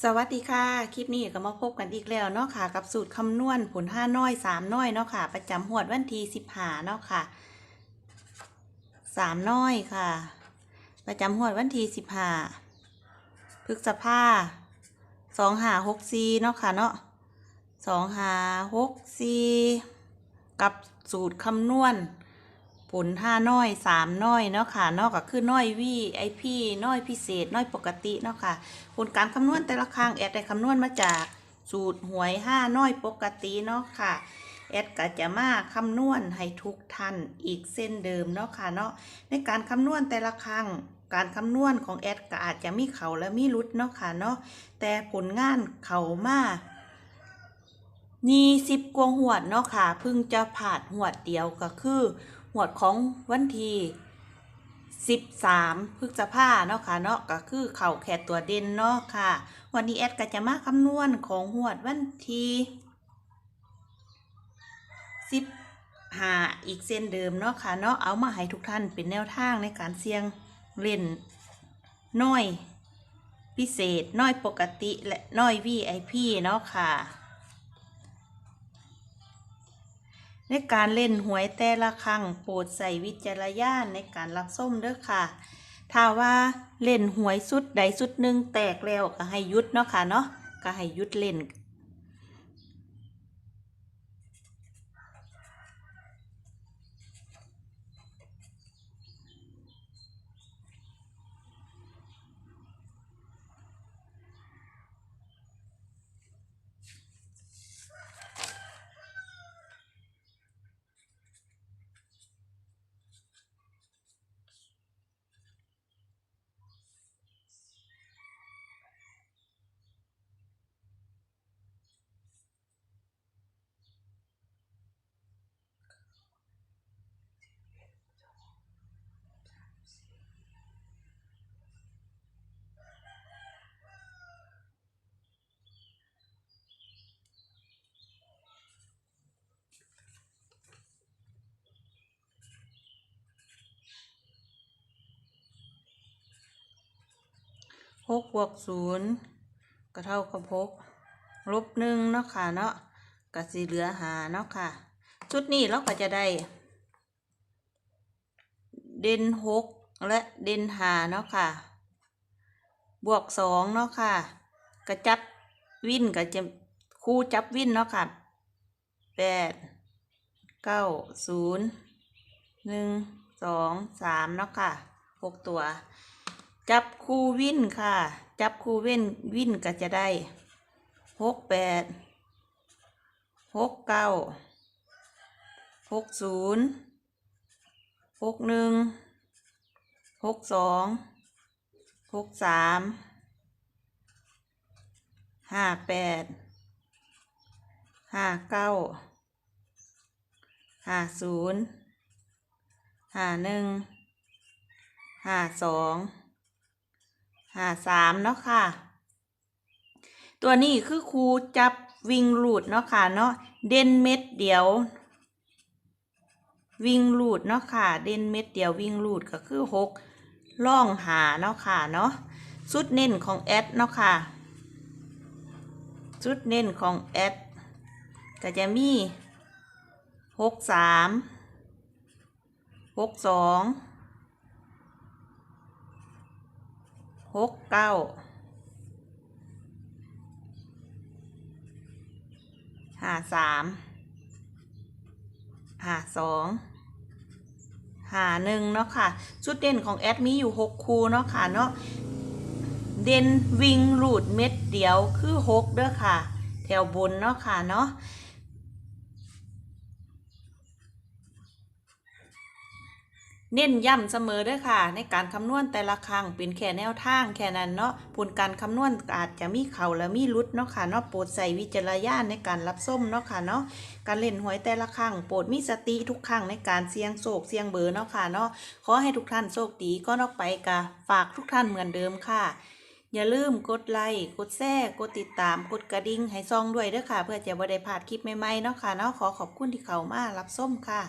สวัสดีค่ะ คลิปนี้ก็มาพบกันอีกแล้วเนาะค่ะ กับสูตรคำนวณผลห้าน้อยสามน้อยเนาะค่ะ ประจำหวดวันที่สิบหาเนาะค่ะสามน้อยค่ะ ประจำหวดวันที่สิบหาพฤษภาสองหาหกซีเนาะค่ะเนาะสองหาหกซีกับสูตรคำนวณ ผลห้าน้อยสามน้อยเนาะค่ะเนอกก็คือน้อยวีไอพีน้อยพิเศษ น้อยปกติเนาะค่ะผลการคำนวณแต่ละครั้งแอดได้คำนวณมาจากสูตรหวยห้าน้อยปกติเนาะค่ะแอดก็จะมาคำนวณให้ทุกท่านอีกเส้นเดิมเนาะค่ะเนาะในการคำนวณแต่ละครั้งการคำนวณของแอดก็อาจจะมีเขาและมีรุดเนาะค่ะเนาะแต่ผลงานเขามานี่สิบกว่าหวดเนาะค่ะเพิ่งจะผ่านหวดเดียวก็คือ หวดของวันที่สิบสามพฤษภาเนาะค่ะเนาะก็คือเข่าแขกตัวเด่นเนาะค่ะ วันนี้แอดก็จะมาคำนวณของหวดวันที่สิบหาอีกเส้นเดิมเนาะค่ะเนาะเอามาให้ทุกท่านเป็นแนวทางในการเสี่ยงเล่นน้อย พิเศษน้อยปกติและน้อย VIP เนาะค่ะ ในการเล่นหวยแต่ละครั้งโปรดใส่วิจารณญาณในการรับส้มเด้อค่ะ ถ้าว่าเล่นหวยสุดใดสุดหนึ่งแตกแล้วก็ให้ยุดเนาะค่ะเนาะก็ให้ยุดเล่น หกบวกศูนย์ก็เท่ากับหกลบหนึ่งเนาะค่ะเนาะก็สีเหลือหาเนาะค่ะ ชุดนี้เราก็จะได้ เด่นหกและเด่นหาเนาะค่ะ บวกสองเนาะค่ะกระจับวินก็จะคู่จับวินเนาะค่ะแปดเก้าศูนย์หนึ่งสองสามเนาะค่ะหกตัว จับคู่วินค่ะ จับคู่เว้นวินก็จะได้หกแปดหกเก้าหกศูนย์หกหนึ่งหกสองหกสามห้าแปดห้าเก้าห้าศูนย์ห้าหนึ่งห้าสอง ห้าสามเนาะค่ะ ตัวนี้คือครูจับวิ่งลูดเนาะค่ะเนาะเด่นเม็ดเดียว วิ่งลูดเนาะค่ะ เด่นเม็ดเดียววิ่งลูดก็คือหกล่องหาเนาะค่ะเนาะสุดเน้นของแอดเนาะค่ะสุดเน้นของแอดก็จะมีหกสามหกสอง หกเก้าห้าสามห้าสองหาหนึ่งเนาะค่ะชุดเด่นของแอดมีอยู่หกคูเนาะค่ะเนาะเด่นวิ่งรูดเม็ดเดียวคือหกเด้อค่ะ แถวบนเนาะค่ะเนาะ เน้นย้ำเสมอเด้วยค่ะ ในการคำนวณแต่ละครั้งเป็นแค่แนวทางแค่นั้นเนาะผลการคำนวณอาจจะมีเข่าและมีรุดเนาะค่ะเนาะโปรดใส่วิจารณญาณในการรับส้มเนาะค่ะเนาะการเล่นหวยแต่ละครั้งโปรดมีสติทุกครั้งในการเสี่ยงโศกเสี่ยงเบอร์เนาะค่ะเนาะขอให้ทุกท่านโชคดีก็นอกไปกะฝากทุกท่านเหมือนเดิมค่ะ อย่าลืมกดไลค์กดแชร์กดติดตามกดกระดิ่งให้ซองด้วยเด้อค่ะ เพื่อจะบ่ได้พลาดคลิปใหม่ๆเนาะค่ะเนาะขอขอบคุณที่เข้ามารับส้มค่ะ